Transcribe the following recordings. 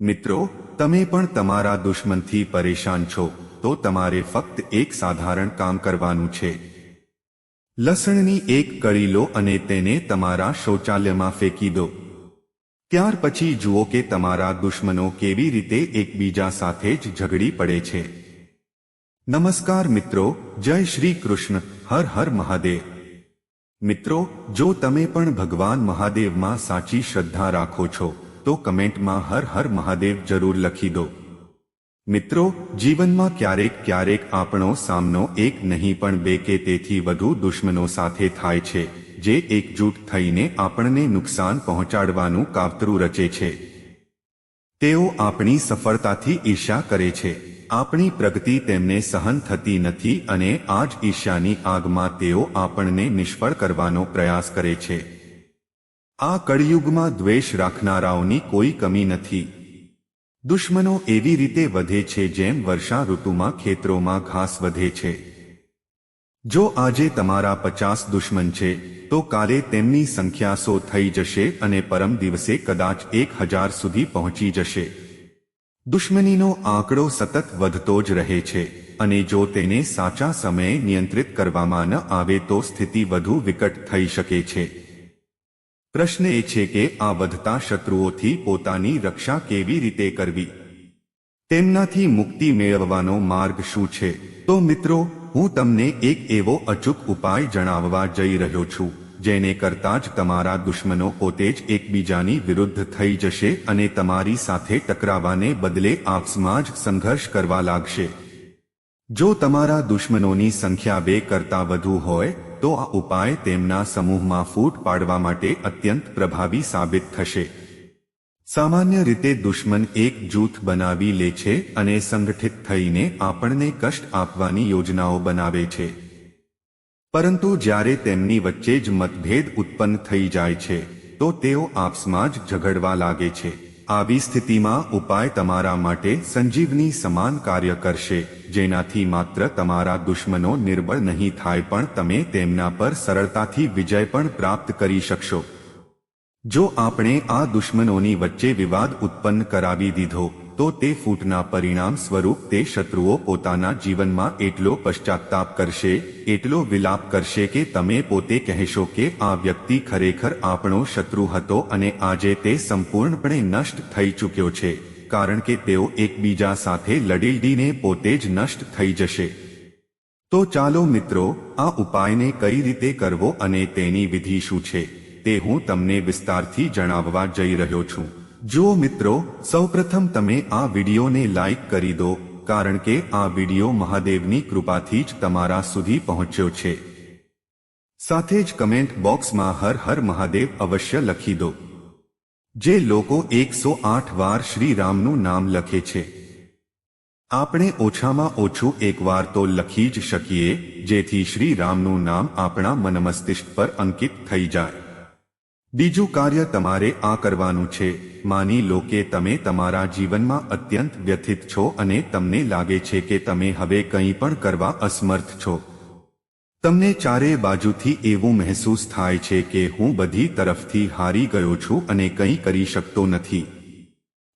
મિત્રો, તમે પણ તમારા દુશ્મનથી પરેશાન છો, તો તમારે ફક્ત એક સાધારણ કામ કરવાનું છે. લસણની એક કળી લો અને તેને તમારા શૌચાલયમાં ફેંકી દો. ત્યાર પછી જુઓ કે તમારા દુશ્મનો કેવી રીતે એકબીજા સાથે જ ઝઘડી પડે છે. નમસ્કાર મિત્રો, જય શ્રી કૃષ્ણ, હર હર મહાદેવ. મિત્રો, જો તમે પણ ભગવાન મહાદેવમાં સાચી શ્રદ્ધા રાખો છો તો કમેન્ટમાં હર હર મહાદેવ જરૂર લખી દો. મિત્રો, જીવનમાં ક્યારેક ક્યારેક આપણો સામનો એક નહીં પણ બે કે તેથી વધુ દુશ્મનો સાથે થાય છે, જે એકજૂટ થઈને આપણને નુકસાન પહોંચાડવાનું કાવતરું રચે છે. તેઓ આપણી સફળતાથી ઈર્ષા કરે છે. આપણી પ્રગતિ તેમને સહન થતી નથી અને આ જ ઈર્ષાની આગમાં તેઓ આપણને નિષ્ફળ કરવાનો પ્રયાસ કરે છે. આ કળિયુગમાં દ્વેષ રાખનારાઓની કોઈ કમી નથી. દુશ્મનો એવી રીતે વધે છે જેમ વર્ષા ઋતુમાં ખેતરોમાં ઘાસ વધે છે. જો આજે તમારા પચાસ દુશ્મન છે, તો કાલે તેમની સંખ્યા સો થઈ જશે અને પરમ દિવસે કદાચ એક હજાર સુધી પહોંચી જશે. દુશ્મનીનો આંકડો સતત વધતો જ રહે છે, અને જો તેને સાચા સમયે નિયંત્રિત કરવામાં ન આવે તો સ્થિતિ વધુ વિકટ થઈ શકે છે. પ્રશ્ન એ છે કે આ વધતા શત્રુઓથી પોતાની રક્ષા કેવી રીતે કરવી? તેમનાથી મુક્તિ મેળવવાનો માર્ગ શું છે? તો મિત્રો, હું તમને એક એવો અચૂક ઉપાય જણાવવા જઈ રહ્યો છું, જેને કરતા જ તમારા દુશ્મનો પોતે જ એકબીજાની વિરુદ્ધ થઈ જશે અને તમારી સાથે ટકરાવાને બદલે આપસમાં જ સંઘર્ષ કરવા લાગશે. જો તમારા દુશ્મનોની સંખ્યા બે કરતા વધુ હોય તો આ ઉપાય તેમના સમૂહમાં ફૂટ પાડવા માટે અત્યંત પ્રભાવી સાબિત થશે. સામાન્ય રીતે દુશ્મન એક જૂથ બનાવી લે છે અને સંગઠિત થઈને આપણને કષ્ટ આપવાની યોજનાઓ બનાવે છે. પરંતુ જ્યારે તેમની વચ્ચે જ મતભેદ ઉત્પન્ન થઈ જાય છે, તો તેઓ આપસમાં જ ઝઘડવા લાગે છે. આવી સ્થિતિમાં ઉપાય તમારા માટે સંજીવની સમાન કાર્ય કરશે, જેનાથી માત્ર તમારા દુશ્મનો નિર્બળ નહીં થાય પણ તમે તેમના પર સરળતાથી વિજય પણ પ્રાપ્ત કરી શકશો. જો આપણે આ દુશ્મનોની વચ્ચે વિવાદ ઉત્પન્ન કરાવી દીધો તો તે ફૂટના પરિણામ સ્વરૂપ તે શત્રુઓ પોતાના જીવનમાં એટલો પશ્ચાતાપ કરશે, એટલો વિલાપ કરશે કે તમે પોતે કહેશો કે આ વ્યક્તિ ખરેખર આપણો શત્રુ હતો અને આજે તે સંપૂર્ણપણે નષ્ટ થઈ ચૂક્યો છે, કારણ કે તેઓ એકબીજા સાથે લડીલડીને પોતે જ નષ્ટ થઈ જશે. તો ચાલો મિત્રો, આ ઉપાયને કઈ રીતે કરવો અને તેની વિધિ શું છે, તે હું તમને વિસ્તારથી જણાવવા જઈ રહ્યો છું. જો મિત્રો, સૌપ્રથમ તમે આ વિડીયોને લાઈક કરી દો, કારણ કે આ વીડિયો મહાદેવની કૃપાથી જ તમારા સુધી પહોંચ્યો છે. સાથે જ કમેન્ટ બોક્સમાં હર હર મહાદેવ અવશ્ય લખી દો. જે લોકો એકસો આઠ વાર શ્રીરામનું નામ લખે છે. આપણે ઓછામાં ઓછું એકવાર તો લખી જ શકીએ, જેથી શ્રીરામનું નામ આપણા મનમસ્તિષ્ક પર અંકિત થઈ જાય. બીજું કાર્ય તમારે આ કરવાનું છે. માની લો કે તમે તમારા જીવનમાં અત્યંત વ્યથિત છો અને તમને લાગે છે કે તમે હવે કંઈ પણ કરવા અસમર્થ છો. તમને ચારે બાજુથી એવું મહેસૂસ થાય છે કે હું બધી તરફથી હારી ગયો છું અને કંઈ કરી શકતો નથી.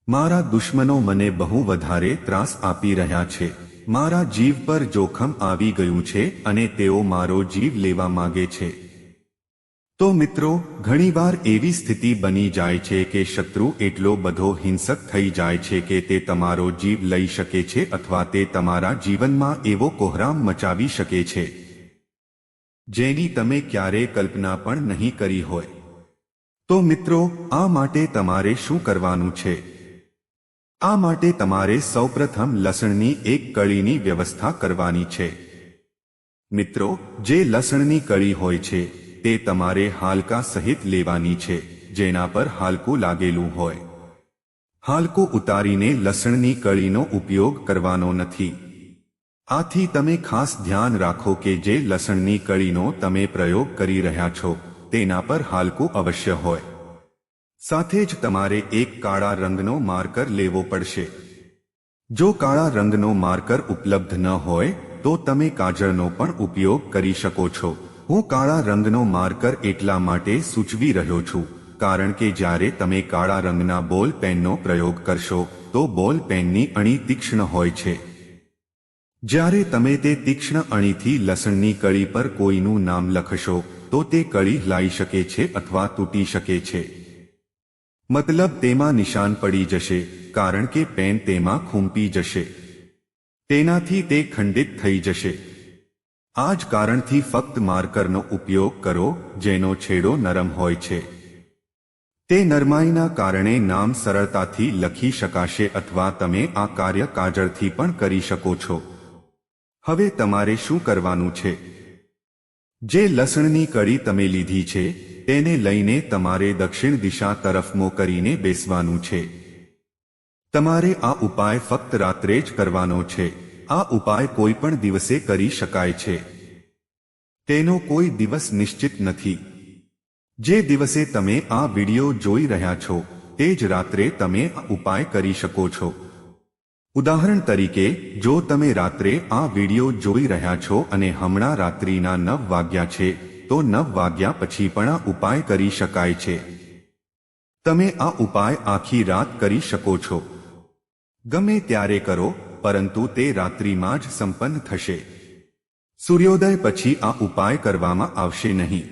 મારા દુશ્મનો મને બહુ વધારે ત્રાસ આપી રહ્યા છે. મારા જીવ પર જોખમ આવી ગયું છે અને તેઓ મારો જીવ લેવા માંગે છે. તો મિત્રો, ઘણીવાર એવી સ્થિતિ બની જાય છે કે શત્રુ એટલો બધો હિંસક થઈ જાય છે કે તે તમારો જીવ લઈ શકે છે અથવા તે તમારા જીવનમાં એવો કોહરામ મચાવી શકે છે, જેની તમે ક્યારેય કલ્પના પણ નહીં કરી હોય. તો મિત્રો, આ માટે તમારે શું કરવાનું છે? આ માટે તમારે સૌપ્રથમ લસણની એક કળીની વ્યવસ્થા કરવાની છે. મિત્રો, જે લસણની કળી હોય છે તે તમારે હાલકા સહિત લેવાની છે, જેના પર હાલકું લાગેલું હોય. હાલકું ઉતારીને લસણની કળીનો ઉપયોગ કરવાનો નથી. આથી તમે ખાસ ધ્યાન રાખો કે જે લસણની કળીનો તમે પ્રયોગ કરી રહ્યા છો, તેના પર હાલકું અવશ્ય હોય. સાથે જ તમારે એક કાળા રંગનો માર્કર લેવો પડશે. જો કાળા રંગનો માર્કર ઉપલબ્ધ ન હોય, તો તમે કાજળનો પણ ઉપયોગ કરી શકો છો. હું કાળા રંગનો માર્કર એટલા માટે સૂચવી રહ્યો છું, કારણ કે જ્યારે તમે કાળા રંગના બોલ પેનનો પ્રયોગ કરશો, તો બોલ પેનની અણી તીક્ષ્ણ હોય છે. જ્યારે તમે તે તીક્ષ્ણ અણીથી લસણની કળી પર કોઈનું નામ લખશો, તો તે કળી લાઈ શકે છે અથવા તૂટી શકે છે. મતલબ તેમાં નિશાન પડી જશે, કારણ કે પેન તેમાં ખૂંપી જશે. તેનાથી તે ખંડિત થઈ જશે. આ જ કારણથી ફક્ત માર્કરનો ઉપયોગ કરો, જેનો છેડો નરમ હોય છે. તે નરમાઈના કારણે નામ સરળતાથી લખી શકાશે અથવા તમે આ કાર્ય કાજળથી પણ કરી શકો છો. હવે તમારે શું કરવાનું છે? જે લસણની કડી તમે લીધી છે, તેને લઈને તમારે દક્ષિણ દિશા તરફ મો કરીને બેસવાનું છે. તમારે આ ઉપાય ફક્ત રાત્રે જ કરવાનો છે. આ ઉપાય કોઈ પણ દિવસે કરી શકાય છે. તેનો કોઈ દિવસ નિશ્ચિત નથી. જે દિવસે તમે આ વિડિયો જોઈ રહ્યા છો, તે જ રાત્રે તમે આ ઉપાય કરી શકો છો. ઉદાહરણ તરીકે, જો તમે રાત્રે આ વિડિયો જોઈ રહ્યા છો અને હમણાં રાત્રિના નવ વાગ્યા છે, તો નવ વાગ્યા પછી પણ આ ઉપાય કરી શકાય છે. તમે આ ઉપાય આખી રાત કરી શકો છો. ગમે ત્યારે કરો પરંતુ તે રાત્રિમાં જ સંપન્ન થશે. સૂર્યોદય પછી આ ઉપાય કરવામાં આવશે નહીં.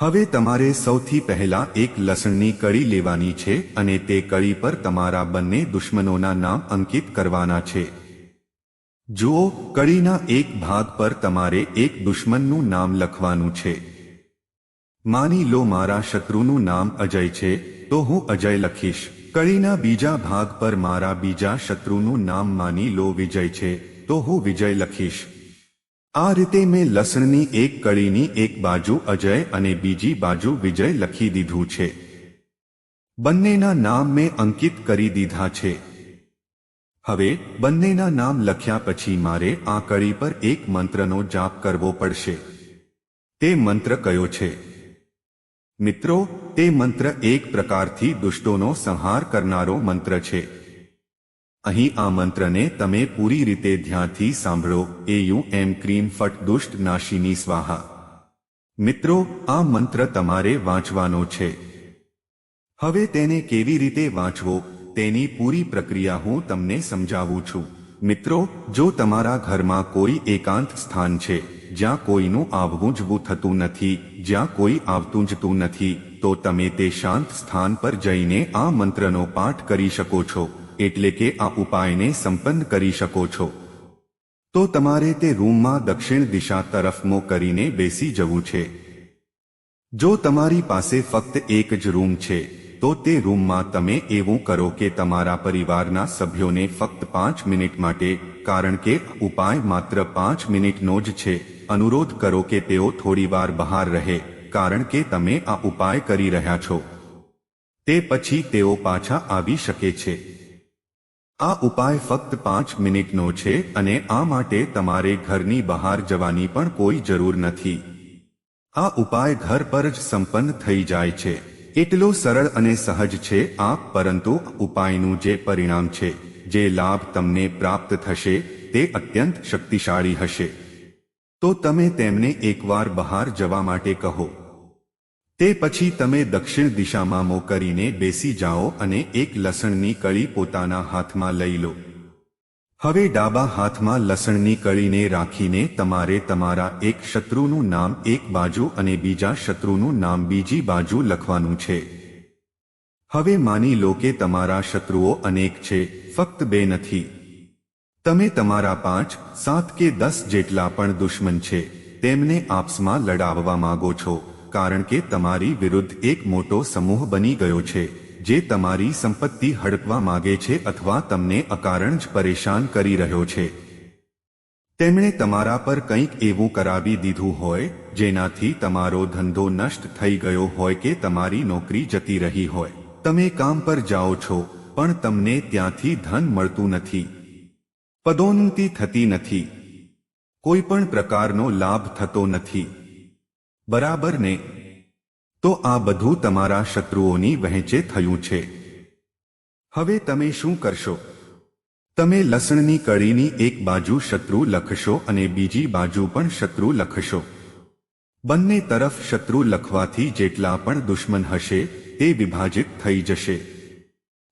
હવે તમારે સૌથી પહેલા એક લસણની કળી લેવાની છે અને તે કળી પર તમારા બંને દુશ્મનોના નામ અંકિત કરવાના છે. જુઓ, કળીના એક ભાગ પર તમારે એક દુશ્મનનું નામ લખવાનું છે. માની લો મારા શત્રુનું નામ અજય છે, તો હું અજય લખીશ. કળીના બીજા ભાગ પર મારા બીજા શત્રુનું નામ માની લો વિજય છે, તો હું વિજય લખીશ. આ રીતે મેં લસણની એક કળીની એક બાજુ અજય અને બીજી બાજુ વિજય લખી દીધું છે. બંનેના નામ મેં અંકિત કરી દીધા છે. હવે, બંનેના નામ લખ્યા પછી મારે આ કળી પર એક મંત્રનો જાપ કરવો પડશે. તે મંત્ર કયો છે? મિત્રો, તે મંત્ર એક પ્રકારથી દુષ્ટોનો સંહાર કરનારો મંત્ર છે. અહીં આ મંત્રને તમે પૂરી રીતે ધ્યાનથી સાંભળો. એ યુ એમ ક્રીમ ફટ દુષ્ટ નાશીની સ્વાહા. મિત્રો, આ મંત્ર તમારે વાંચવાનો છે. હવે તેને કેવી રીતે વાંચવો? તેની પૂરી પ્રક્રિયા હું તમને સમજાવું છું. મિત્રો, જો તમારા ઘરમાં કોઈ એકાંત સ્થાન છે જ્યાં કોઈનું આવવું જવું થતું નથી, જ્યાં કોઈ આવતું જતું નથી, તો તમે તે શાંત સ્થાન પર જઈને આ મંત્રનો પાઠ કરી શકો છો, એટલે કે આ ઉપાયને સંપન્ન કરી શકો છો. તો તમારે તે રૂમમાં દક્ષિણ દિશા તરફ મો કરીને બેસી જવું છે. જો તમારી પાસે ફક્ત એક જ રૂમ છે તો તે રૂમમાં તમે એવું કરો કે તમારા પરિવારના સભ્યોને ફક્ત પાંચ મિનિટ માટે, કારણ કે ઉપાય માત્ર પાંચ મિનિટનો જ છે, અનુરોધ કરો કે તેઓ થોડીવાર બહાર રહે, કારણ કે તમે આ ઉપાય કરી રહ્યા છો. તે પછી તેઓ પાછા આવી શકે છે. આ ઉપાય ફક્ત પાંચ મિનિટનો છે અને આ માટે તમારે ઘરની બહાર જવાની પણ કોઈ જરૂર નથી. આ ઉપાય ઘર પર જ સંપન્ન થઈ જાય છે. એટલો સરળ અને સહજ છે આ પરંતુ ઉપાયનું જે પરિણામ છે, જે લાભ તમને પ્રાપ્ત થશે, તે અત્યંત શક્તિશાળી હશે. તો તમે તેમને એકવાર બહાર જવા માટે કહો. તે પછી તમે દક્ષિણ દિશામાં મો કરીને બેસી જાઓ અને એક લસણની કળી પોતાના હાથમાં લઈ લો. હવે ડાબા હાથમાં લસણની કળીને રાખીને તમારે તમારા એક શત્રુનું નામ એક બાજુ અને બીજા શત્રુનું નામ બીજી બાજુ લખવાનું છે. હવે માની લો કે તમારા શત્રુઓ અનેક છે, ફક્ત બે નથી. તમે તમારા પાંચ, સાત કે દસ જેટલા પણ દુશ્મન છે, તેમને આપસમાં લડાવવા માંગો છો, કારણ કે તમારી વિરુદ્ધ એક મોટો સમૂહ બની ગયો છે. જે તમારી સંપત્તિ હડપવા માગે છે અથવા તમને અકારણ જ પરેશાન કરી રહ્યો છે. તેમણે તમારા પર કંઈક એવું કરાવી દીધું હોય, જેનાથી તમારો ધંધો નષ્ટ થઈ ગયો હોય કે તમારી નોકરી જતી રહી હોય. તમે કામ પર જાઓ છો, પણ તમને ત્યાંથી ધન મળતું નથી. પદોન્નતિ થતી નથી. કોઈ પણ પ્રકારનો લાભ થતો નથી. બરાબર ને? તો આ બધું તમારા શત્રુઓની વહેંચે થયું છે. હવે તમે શું કરશો? તમે લસણની કળીની એક બાજુ શત્રુ લખશો અને બીજી બાજુ પણ શત્રુ લખશો. બંને તરફ શત્રુ લખવાથી જેટલા પણ દુશ્મન હશે, તે વિભાજિત થઈ જશે.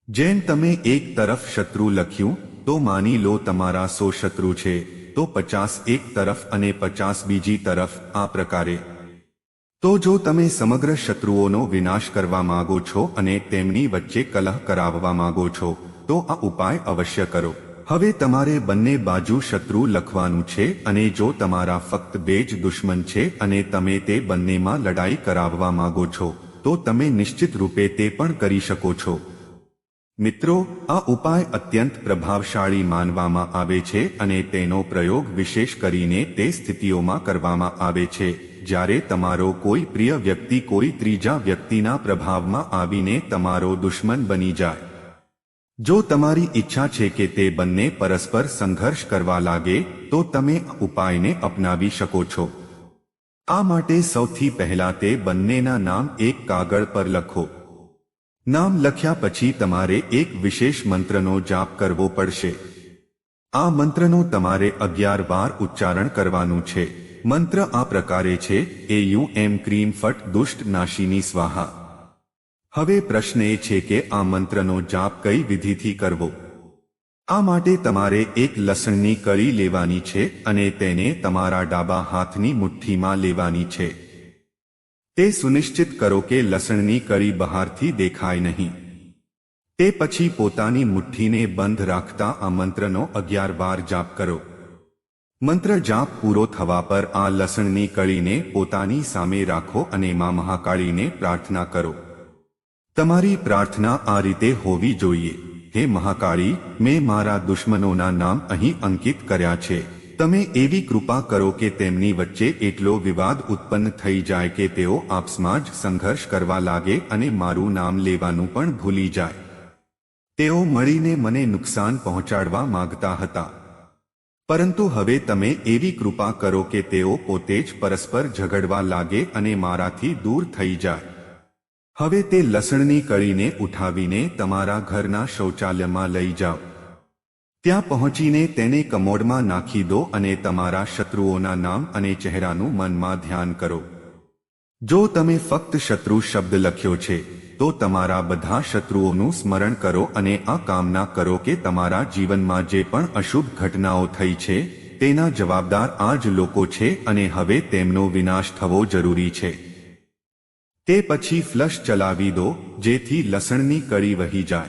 જેમ તમે એક તરફ શત્રુ લખ્યું, તો માની લો તમારા સો શત્રુ છે, તો પચાસ એક તરફ અને પચાસ બીજી તરફ આ પ્રકારે. તો જો તમે સમગ્ર શત્રુઓનો વિનાશ કરવા માંગો છો અને તેમની વચ્ચે કલહ કરાવવા માંગો છો, તો આ ઉપાય અવશ્ય કરો. હવે તમારે બંને બાજુ શત્રુ લખવાનું છે અને જો તમારા ફક્ત બે જ દુશ્મન છે અને તમે તે બંનેમાં લડાઈ કરાવવા માંગો છો, તો તમે નિશ્ચિત રૂપે તે પણ કરી શકો છો. મિત્રો, આ ઉપાય અત્યંત પ્રભાવશાળી માનવામાં આવે છે અને તેનો પ્રયોગ વિશેષ કરીને તે સ્થિતિઓમાં કરવામાં આવે છે. જ્યારે તમારો કોઈ પ્રિય વ્યક્તિ કોઈ ત્રીજા વ્યક્તિના પ્રભાવમાં આવીને તમારો દુશ્મન બની જાય. જો તમારી ઈચ્છા છે કે તે બંને પરસ્પર સંઘર્ષ કરવા લાગે, તો તમે ઉપાયને અપનાવી શકો છો. આ માટે સૌથી પહેલા તે બંનેના નામ એક કાગળ પર લખો. નામ લખ્યા પછી તમારે એક વિશેષ મંત્રનો જાપ કરવો પડશે. આ મંત્રનો તમારે અગિયાર વાર ઉચ્ચારણ કરવાનું છે. મંત્ર આ પ્રકારે છે એ યુ એમ ક્રીમ ફટ દુષ્ટ નાશીની સ્વાહા. હવે પ્રશ્ન એ છે કે આ મંત્રનો જાપ કઈ વિધિથી કરવો? આ માટે તમારે એક લસણની કળી લેવાની છે અને તેને તમારા ડાબા હાથની મુઠ્ઠીમાં લેવાની છે. તે સુનિશ્ચિત કરો કે લસણની કળી બહારથી દેખાય નહીં. તે પછી પોતાની મુઠ્ઠીને બંધ રાખતા આ મંત્રનો અગિયાર વાર જાપ કરો. મંત્ર જાપ પૂરો થવા પર આ લસણની કળીને પોતાની સામે રાખો અને માં મહાકાળીને પ્રાર્થના કરો. તમારી પ્રાર્થના આ રીતે હોવી જોઈએ. હે મહાકાળી, મેં મારા દુશ્મનોના નામ અહીં અંકિત કર્યા છે. તમે એવી કૃપા કરો કે તેમની વચ્ચે એટલો વિવાદ ઉત્પન્ન થઈ જાય કે તેઓ આપસમાં જ સંઘર્ષ કરવા લાગે અને મારું નામ લેવાનું પણ ભૂલી જાય. તેઓ મળીને મને નુકસાન પહોંચાડવા માંગતા હતા. પરંતુ હવે તમે એવી કૃપા કરો કે તેઓ પોતે જ પરસ્પર ઝઘડવા લાગે અને મારાથી દૂર થઈ જાય. હવે તે લસણની કળીને ઉઠાવીને તમારા ઘરના શૌચાલયમાં લઈ જાઓ. ત્યાં પહોંચીને તેને કમોડમાં નાખી દો અને તમારા શત્રુઓના નામ અને ચહેરાનું મનમાં ધ્યાન કરો. જો તમે ફક્ત શત્રુ શબ્દ લખ્યો છે તો તમારા બધા શત્રુઓનું સ્મરણ કરો અને આ કામના કરો કે તમારા જીવનમાં જે પણ અશુભ ઘટનાઓ થઈ છે, તેના જવાબદાર આ જ લોકો છે અને હવે તેમનો વિનાશ થવો જરૂરી છે. તે પછી ફ્લશ ચલાવી દો, જેથી લસણની કળી વહી જાય.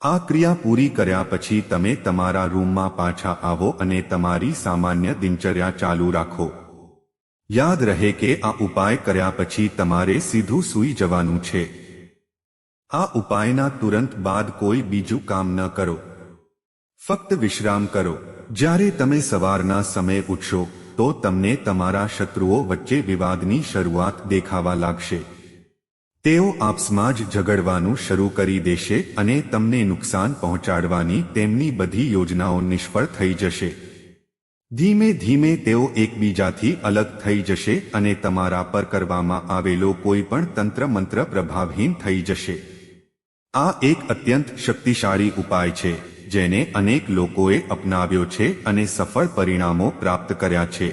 આ ક્રિયા પૂરી કર્યા પછી તમે તમારા રૂમમાં પાછા આવો અને તમારી સામાન્ય દિનચર્યા ચાલુ રાખો. યાદ રહે કે આ ઉપાય કર્યા પછી તમારે સીધું સૂઈ જવાનું છે. આ ઉપાયના તુરંત બાદ કોઈ બીજું કામ ન કરો. ફક્ત વિશ્રામ કરો. જ્યારે તમે સવારના સમયે ઉઠશો, તો તમને તમારા શત્રુઓ વચ્ચે વિવાદની શરૂઆત દેખાવા લાગશે. તેઓ આપસમાં જ ઝઘડવાનું શરૂ કરી દેશે અને તમને નુકસાન પહોંચાડવાની તેમની બધી યોજનાઓ નિષ્ફળ થઈ જશે. ધીમે ધીમે તેઓ એકબીજાથી અલગ થઈ જશે અને તમારા પર કરવામાં આવેલો કોઈ પણ તંત્ર મંત્ર પ્રભાવહીન થઈ જશે. આ એક અત્યંત શક્તિશાળી ઉપાય છે, જેને અનેક લોકોએ અપનાવ્યો છે અને સફળ પરિણામો પ્રાપ્ત કર્યા છે.